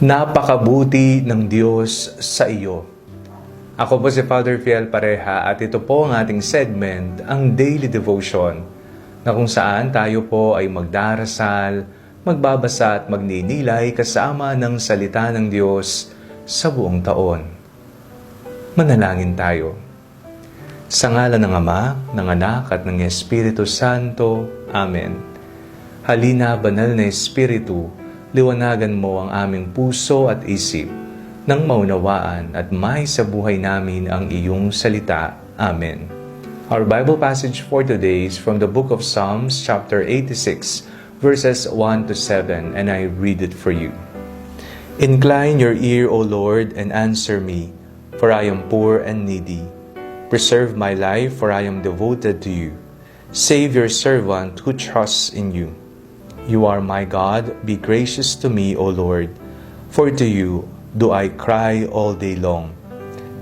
Napakabuti ng Diyos sa iyo. Ako po si Father Fiel Pareha at ito po ang ating segment, ang Daily Devotion, na kung saan tayo po ay magdarasal, magbabasa at magninilay kasama ng salita ng Diyos sa buong taon. Manalangin tayo. Sa ngalan ng Ama, ng Anak at ng Espiritu Santo. Amen. Halina, banal na Espiritu, liwanagan mo ang aming puso at isip nang maunawaan at may sa buhay namin ang iyong salita. Amen. Our Bible passage for today is from the book of Psalms chapter 86 verses 1 to 7 and I read it for you. Incline your ear, O Lord, and answer me, for I am poor and needy. Preserve my life, for I am devoted to you. Save your servant who trusts in you. You are my God, be gracious to me, O Lord, for to you do I cry all day long.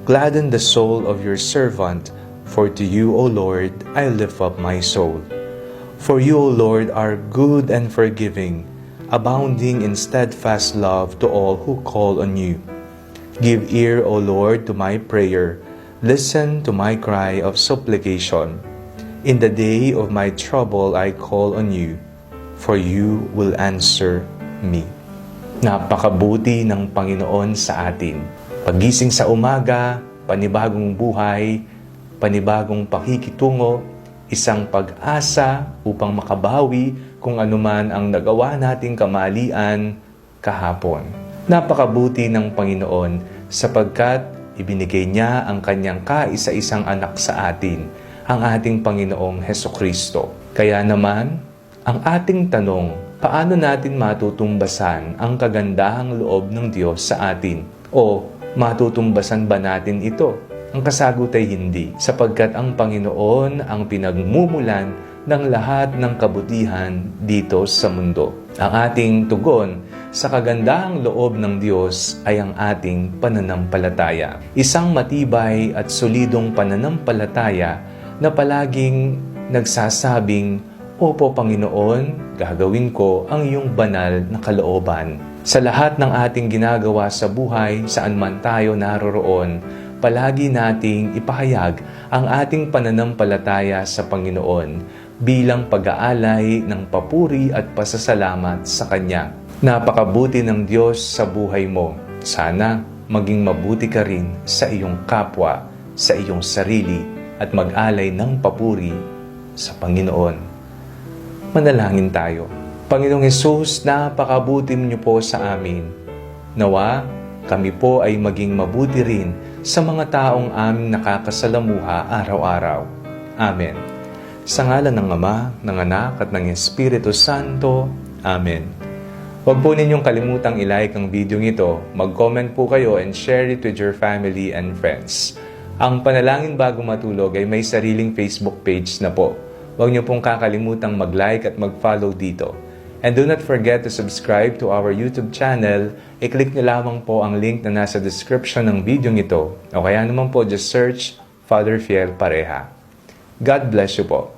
Gladden the soul of your servant, for to you, O Lord, I lift up my soul. For you, O Lord, are good and forgiving, abounding in steadfast love to all who call on you. Give ear, O Lord, to my prayer. Listen to my cry of supplication. In the day of my trouble, I call on you, for you will answer me. Napakabuti ng Panginoon sa atin. Pagising sa umaga, panibagong buhay, panibagong pakikitungo, isang pag-asa upang makabawi kung anuman ang nagawa nating kamalian kahapon. Napakabuti ng Panginoon sapagkat ibinigay niya ang kanyang kaisa-isang anak sa atin, ang ating Panginoong Heso Kristo. Kaya naman, ang ating tanong, paano natin matutumbasan ang kagandahang loob ng Diyos sa atin? O matutumbasan ba natin ito? Ang kasagot ay hindi, sapagkat ang Panginoon ang pinagmumulan ng lahat ng kabutihan dito sa mundo. Ang ating tugon sa kagandahang loob ng Diyos ay ang ating pananampalataya. Isang matibay at solidong pananampalataya na palaging nagsasabing, Opo Panginoon, gagawin ko ang iyong banal na kalooban. Sa lahat ng ating ginagawa sa buhay, saan man tayo naroroon, palagi nating ipahayag ang ating pananampalataya sa Panginoon bilang pag-aalay ng papuri at pasasalamat sa Kanya. Napakabuti ng Diyos sa buhay mo. Sana maging mabuti ka rin sa iyong kapwa, sa iyong sarili, at mag-alay ng papuri sa Panginoon. Manalangin tayo. Panginoong Yesus, napakabuti niyo po sa amin. Nawa, kami po ay maging mabuti rin sa mga taong aming nakakasalamuha araw-araw. Amen. Sa ngalan ng Ama, ng Anak at ng Espiritu Santo. Amen. Huwag po ninyong kalimutang ilike ang video ito, mag-comment po kayo and share it with your family and friends. Ang Panalangin Bago Matulog ay may sariling Facebook page na po. Huwag niyo pong kakalimutang mag-like at mag-follow dito. And do not forget to subscribe to our YouTube channel. I-click niyo lamang po ang link na nasa description ng video ito. O kaya naman po just search Father Fiel Pareha. God bless you po.